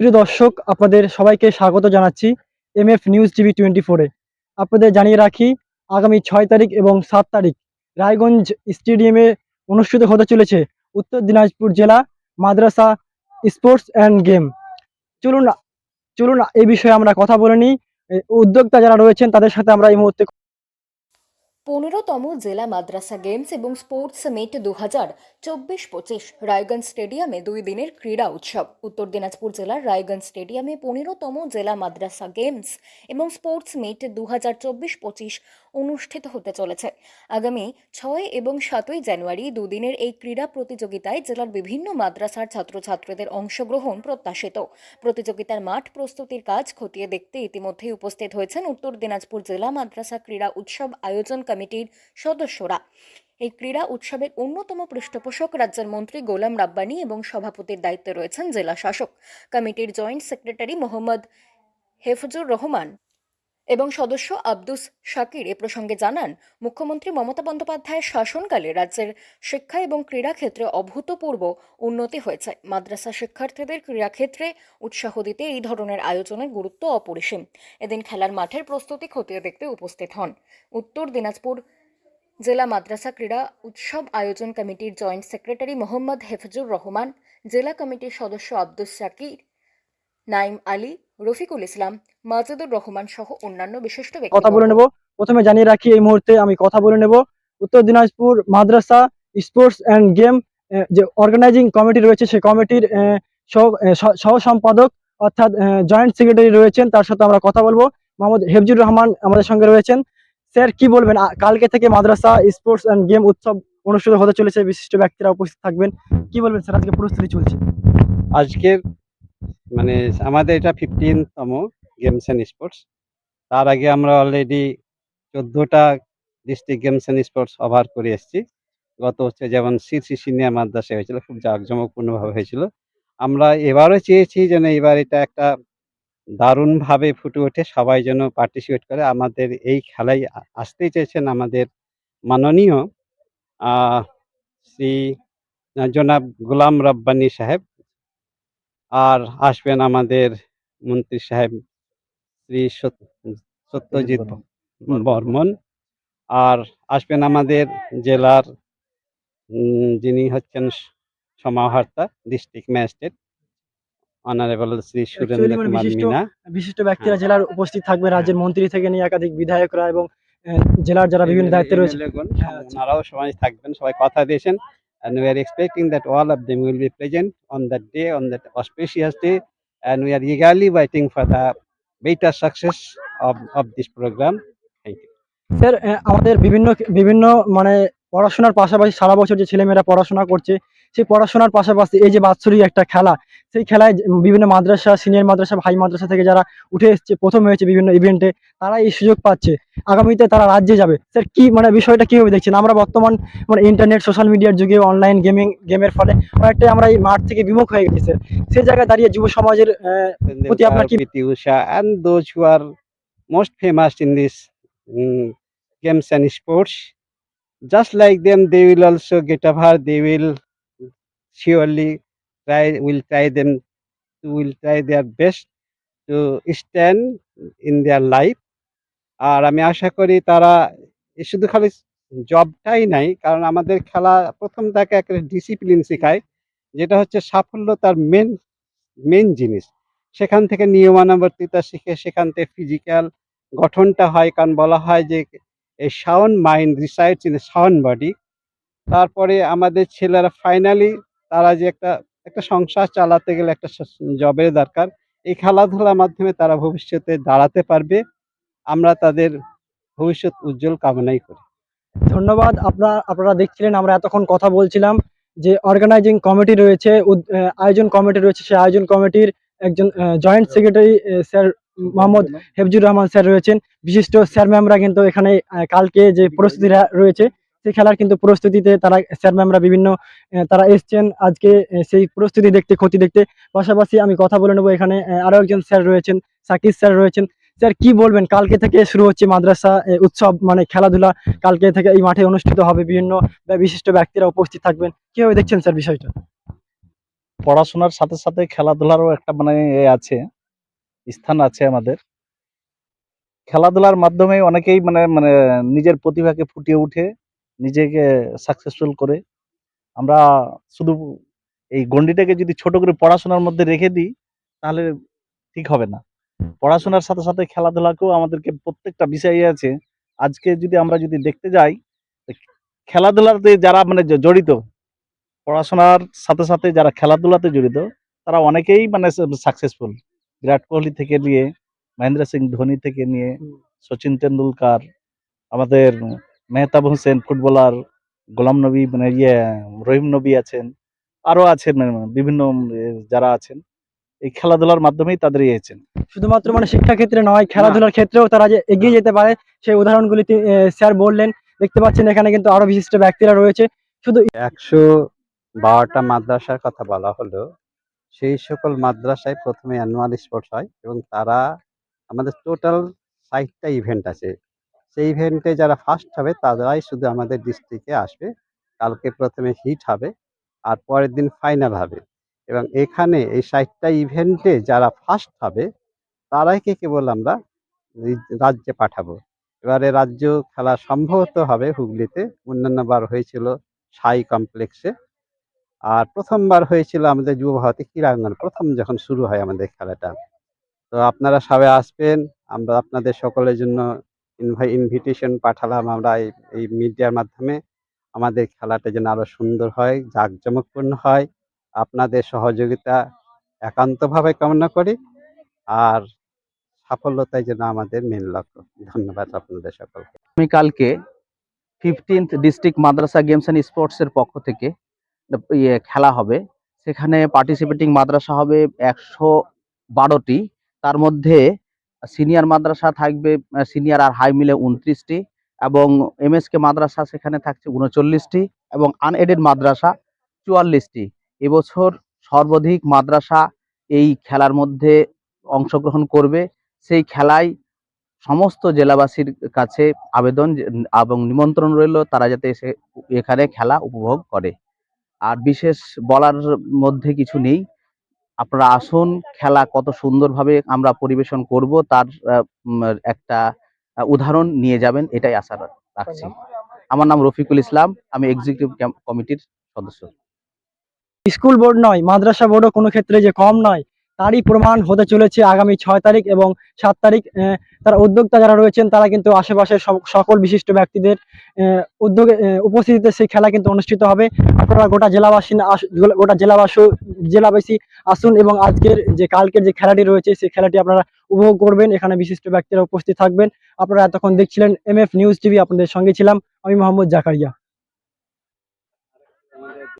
প্রিয় দর্শক, আপনাদের সবাইকে স্বাগত জানাচ্ছি M F news TV twenty ফোরে আপনাদের জানিয়ে রাখি, আগামী ছয় তারিখ এবং সাত তারিখ রায়গঞ্জ স্টেডিয়ামে অনুষ্ঠিত হতে চলেছে উত্তর দিনাজপুর জেলা মাদ্রাসা স্পোর্টস অ্যান্ড গেম। চলুন চলুন এই বিষয়ে আমরা কথা বলে নিই। উদ্যোক্তা যারা রয়েছেন, তাদের সাথে আমরা এই মুহূর্তে পনেরোতম জেলা মাদ্রাসা গেমস এবং স্পোর্টস মিট দু হাজার চব্বিশ পঁচিশ রায়গঞ্জ স্টেডিয়ামে দুই দিনের ক্রীড়া উৎসব। উত্তর দিনাজপুর জেলার রায়গঞ্জ স্টেডিয়ামে পনেরোতম জেলা মাদ্রাসা গেমস এবং স্পোর্টস মিট দু হাজার চব্বিশ পঁচিশ অনুষ্ঠিত হতে চলেছে। আগামী ছয় এবং সাতই জানুয়ারি দুদিনের এই ক্রীড়া প্রতিযোগিতায় জেলার বিভিন্ন মাদ্রাসার ছাত্রছাত্রীদের অংশগ্রহণ প্রত্যাশিত। প্রতিযোগিতার মাঠ প্রস্তুতির কাজ খতিয়ে দেখতে ইতিমধ্যেই উপস্থিত হয়েছেন উত্তর দিনাজপুর জেলা মাদ্রাসা ক্রীড়া উৎসব আয়োজন কমিটির সদস্যরা। এই ক্রীড়া উৎসবের অন্যতম পৃষ্ঠপোষক রাজ্যের মন্ত্রী গোলাম রাব্বানি এবং সভাপতির দায়িত্বে রয়েছেন জেলা শাসক। কমিটির জয়েন্ট সেক্রেটারি মোহাম্মদ হেফজুর রহমান। এবং সদস্য আব্দুস শাকির এ প্রসঙ্গে জানান, মুখ্যমন্ত্রী মমতা বন্দ্যোপাধ্যায়ের শাসনকালে রাজ্যের শিক্ষা এবং ক্রীড়া ক্ষেত্রে অভূতপূর্ব উন্নতি হয়েছে। মাদ্রাসা শিক্ষার্থীদের ক্রীড়াক্ষেত্রে উৎসাহ দিতে এই ধরনের আয়োজনের গুরুত্ব অপরিসীম। এদিন খেলার মাঠের প্রস্তুতি খতিয়ে দেখতে উপস্থিত হন। উত্তর দিনাজপুর জেলা মাদ্রাসা ক্রীড়া উৎসব আয়োজন কমিটির জয়েন্ট সেক্রেটারি মোহাম্মদ হেফজুর রহমান, জেলা কমিটির সদস্য আব্দুস শাকির, নাইম আলী রফিকুল ইসলাম মাজেদুর রহমান সহ অন্যান্য বিশিষ্ট ব্যক্তি কথা বলে নেব। প্রথমে জানিয়ে রাখি এই মুহূর্তে আমি কথা বলে নেব। উত্তর দিনাজপুর মাদ্রাসা স্পোর্টস অ্যান্ড গেম যে অর্গানাইজিং কমিটি রয়েছে সেই কমিটির সহ সম্পাদক অর্থাৎ জয়েন্ট সেক্রেটারি রয়েছেন। তার সাথে আমরা কথা বলব। মোহাম্মদ হেফজুর রহমান আমাদের সঙ্গে রয়েছেন। স্যার কি বলবেন? কালকে থেকে মাদ্রাসা স্পোর্টস অ্যান্ড গেম উৎসব অনুষ্ঠিত হতে চলেছে। বিশিষ্ট ব্যক্তিরা উপস্থিত থাকবেন। কি বলবেন স্যার? আজকে প্রস্তুতি চলছে। আজকের মানে আমাদের এটা ফিফটিনতম গেমস অ্যান্ড স্পোর্টস তার আগে আমরা অলরেডি চোদ্দোটা district games and sports over করে এসেছি। গত হচ্ছে যেমন সিসি সিনিয়র মাদ্রাসা হয়েছিল, খুব জাঁকজমকপূর্ণভাবে হয়েছিল। আমরা এবারও চেয়েছি যেন এবার এটা একটা দারুণভাবে ফুটে ওঠে, সবাই যেন পার্টিসিপেট করে। আমাদের এই খেলায় আসতেই চেয়েছেন আমাদের মাননীয় শ্রী জনাব গোলাম রব্বানি সাহেব। আর আসবেন আমাদের মন্ত্রী সাহেব শ্রী সত- সত্যজিৎ বর্মন। আর আসবেন আমাদের জেলার যিনি হচ্ছেন সমাহর্তা district magistrate honourable Shri Surendra মানে কুমার বিশিষ্ট মিনা। বিশিষ্ট ব্যক্তিরা জেলার উপস্থিত থাকবে রাজ্যের মন্ত্রী থেকে নিয়ে একাধিক বিধায়করা এবং জেলার যারা বিভিন্ন দায়িত্বে রয়েছে MLA গণ, হ্যাঁ, আচ্ছা। ওনারাও সবাই থাকবেন সবাই কথা দিয়েছেন। and we are expecting that all of them will be present on that day on that auspicious day and we are eagerly waiting for the better success of, of this program thank you sir ah, আমাদের বিভিন্ন বিভিন্ন মানে পড়াশোনার পাশাপাশি সারা বছর যে ছেলেমেয়েরা পড়াশোনা করছে সেই পড়াশোনার পাশাপাশি এই যে বাৎসরিক একটা খেলা সেই খেলায় বিভিন্ন মাদ্রাসা সিনিয়র মাদ্রাসা ভাই মাদ্রাসা থেকে যারা উঠে এসছে প্রথম হয়েছে বিভিন্ন ইভেন্টে তারা এই সুযোগ পাচ্ছে। আগামীতে তারা রাজ্যে যাবে। স্যার কি মানে বিষয়টা কীভাবে দেখছেন? আমরা বর্তমান মানে ইন্টারনেট সোশ্যাল মিডিয়ার যুগে অনলাইন গেমিং গেমের ফলে অনেকটাই আমরা এই মাঠ থেকে বিমুখ হয়ে গেছি স্যার। সেই জায়গায় দাঁড়িয়ে যুব সমাজের প্রতি আপনার কি- most famous in this mm, games and sports just like them, they will also get over they will surely try, will try them, will try their best to stand in their life. আর আমি আশা করি তারা শুধু খালি জবটাই নাই, কারণ আমাদের খেলা প্রথম তাকে একটা ডিসিপ্লিন শেখায়, যেটা হচ্ছে সাফল্য তার মেন মেন জিনিস। সেখান থেকে নিয়মানুবর্তিতা শিখে সেখান থেকে ফিজিক্যাল গঠনটা হয়, কারণ বলা হয় যে এই sound mind resides in sound body. তারপরে আমাদের ছেলেরা ফাইনালি তারা যে একটা একটা সংসার চালাতে গেলে একটা জবের দরকার, এই খেলাধুলার মাধ্যমে তারা ভবিষ্যতে দাঁড়াতে পারবে। আমরা তাদের ভবিষ্যৎ উজ্জ্বল কামনাই করি। ধন্যবাদ। আপনারা আপনারা দেখছিলেন আমরা এতক্ষণ কথা বলছিলাম যে অর্গানাইজিং কমিটি রয়েছে আয়োজন কমিটি রয়েছে। সেই আয়োজন কমিটির একজন joint secretary sir Mohammad Hefzur Rahman sir রয়েছেন। বিশিষ্ট স্যার ম্যামরা কিন্তু এখানে আহ, কালকে যে প্রস্তুতিরা রয়েছে সেই খেলার কিন্তু প্রস্তুতিতে তারা স্যার ম্যামরা বিভিন্ন তারা এসছেন। আজকে সেই প্রস্তুতি দেখতে ক্ষতি দেখতে। পাশাপাশি আমি কথা বলে নেব এখানে আহ, আরও একজন স্যার রয়েছেন সাকিব স্যার রয়েছেন। স্যার কি বলবেন? কালকে থেকে শুরু হচ্ছে মাদ্রাসা উৎসব মানে খেলাধুলা। কালকে থেকে এই মাঠে অনুষ্ঠিত হবে বিভিন্ন বিশিষ্ট ব্যক্তিরা উপস্থিত থাকবেন। কীভাবে দেখছেন স্যার বিষয়টা? পড়াশোনার সাথে সাথে খেলাধুলারও একটা মানে এ আছে। স্থান আছে আমাদের। খেলাধুলার মাধ্যমে অনেকেই মানে মানে নিজের প্রতিভাকে ফুটিয়ে উঠে নিজেকে সাকসেসফুল করে। আমরা শুধু এই গণ্ডিটাকে যদি ছোট করে পড়াশোনার মধ্যে রেখে দিই তাহলে ঠিক হবে না। পড়াশোনার সাথে সাথে খেলাধুলাকেও আমাদেরকে প্রত্যেকটা বিষয় আছে। আজকে যদি আমরা যদি দেখতে যাই খেলাধুলাতে যারা মানে জড়িত পড়াশোনার সাথে সাথে যারা খেলাধুলাতে জড়িত তারা অনেকেই মানে সাকসেসফুল বিরাট কোহলি থেকে নিয়ে মহেন্দ্র সিং ধোনি থেকে নিয়ে। সচিন তেন্ডুলকার আমাদের মেহতাব হোসেন ফুটবলার গোলাম নবী মানে ইয়ে রহিম নবী আছেন আরও আছেন মানে বিভিন্ন যারা আছেন এই খেলাধুলার মাধ্যমেই তাদের ইয়ে হয়েছেন। শুধুমাত্র মানে শিক্ষা ক্ষেত্রে নয় খেলাধুলার ক্ষেত্রেও তারা যে এগিয়ে যেতে পারে সেই উদাহরণগুলি স্যার বললেন দেখতে পাচ্ছেন এখানে কিন্তু আরও বিশিষ্ট ব্যক্তিরা রয়েছে। শুধু একশো বারোটা মাদ্রাসার কথা বলা হলো সেই সকল মাদ্রাসায় প্রথমে অ্যানুয়াল স্পোর্টস হয় এবং তারা আমাদের টোটাল সাইটটা ইভেন্ট আছে। সেই ইভেন্টে যারা ফার্স্ট হবে তারাই শুধু আমাদের ডিস্ট্রিক্টে আসবে। কালকে প্রথমে হিট হবে আর পরের দিন ফাইনাল হবে। এবং এখানে এই সাইটটা ইভেন্টে যারা ফার্স্ট হবে তারাইকে কেবল আমরা রাজ্যে পাঠাবো। এবারে রাজ্য খেলা সম্ভবত হবে হুগলিতে। অন্যান্যবার হয়েছিল সাই কমপ্লেক্সে আর প্রথমবার হয়েছিল আমাদের যুব ভারতী ক্রীড়াঙ্গন। প্রথম যখন শুরু হয় আমাদের খেলাটা। তো আপনারা সবাই আসবেন, আমরা আপনাদের সকলের জন্য ইনভিটেশন পাঠালাম আমরা এই মিডিয়ার মাধ্যমে। আমাদের খেলাটা যেন আরও সুন্দর হয়, জাঁকজমকপূর্ণ হয়। আপনাদের সহযোগিতা একান্তভাবে কামনা করি। আর সাফল্যতাই যেন আমাদের মেন লক্ষ্য। ধন্যবাদ আপনাদের সকলকে। আমি কালকে ফিফটিন্থ ডিস্ট্রিক্ট মাদ্রাসা গেমস অ্যান্ড স্পোর্টসের পক্ষ থেকে ইয়ে খেলা হবে। সেখানে পার্টিসিপেটিং মাদ্রাসা হবে একশো বারোটি। তার মধ্যে সিনিয়র মাদ্রাসা থাকবে সিনিয়র আর হাই মিলে উনত্রিশটি এবং এমএসকে মাদ্রাসা সেখানে থাকছে উনচল্লিশটি এবং আনএডেড মাদ্রাসা চুয়াল্লিশটি। এবছর সর্বাধিক মাদ্রাসা এই খেলার মধ্যে অংশগ্রহণ করবে। সেই খেলায় সমস্ত জেলাবাসীর কাছে আবেদন এবং নিমন্ত্রণ রইল। তারা যাতে এসে এখানে খেলা উপভোগ করে। আর বিশেষ বলার মধ্যে কিছু নেই। আপনারা আসুন, খেলা কত সুন্দরভাবে আমরা পরিবেশন করব, তার একটা উদাহরণ নিয়ে যাবেন, এটাই আশা রাখছি। আমার নাম রফিকুল ইসলাম, আমি এক্সিকিউটিভ কমিটির সদস্য। স্কুল বোর্ড নয়, মাদ্রাসা বোর্ডও কোনো ক্ষেত্রে যে কম নয় তারই প্রমাণ হতে চলেছে আগামী ছয় তারিখ এবং সাত তারিখ তারা উদ্যোক্তা যারা রয়েছেন তারা কিন্তু আশেপাশের সকল বিশিষ্ট ব্যক্তিদের উদ্যোগে উপস্থিতিতে সেই খেলা কিন্তু অনুষ্ঠিত হবে। আপনারা গোটা জেলাবাসী গোটা জেলাবাসী জেলাবাসী আসুন এবং আজকের যে, কালকের যে খেলাটি রয়েছে সেই খেলাটি আপনারা উপভোগ করবেন। এখানে বিশিষ্ট ব্যক্তিরা উপস্থিত থাকবেন। আপনারা এতক্ষণ দেখছিলেন এম এফ নিউজ টিভি, আপনাদের সঙ্গে ছিলাম আমি মোহাম্মদ জাকারিয়া।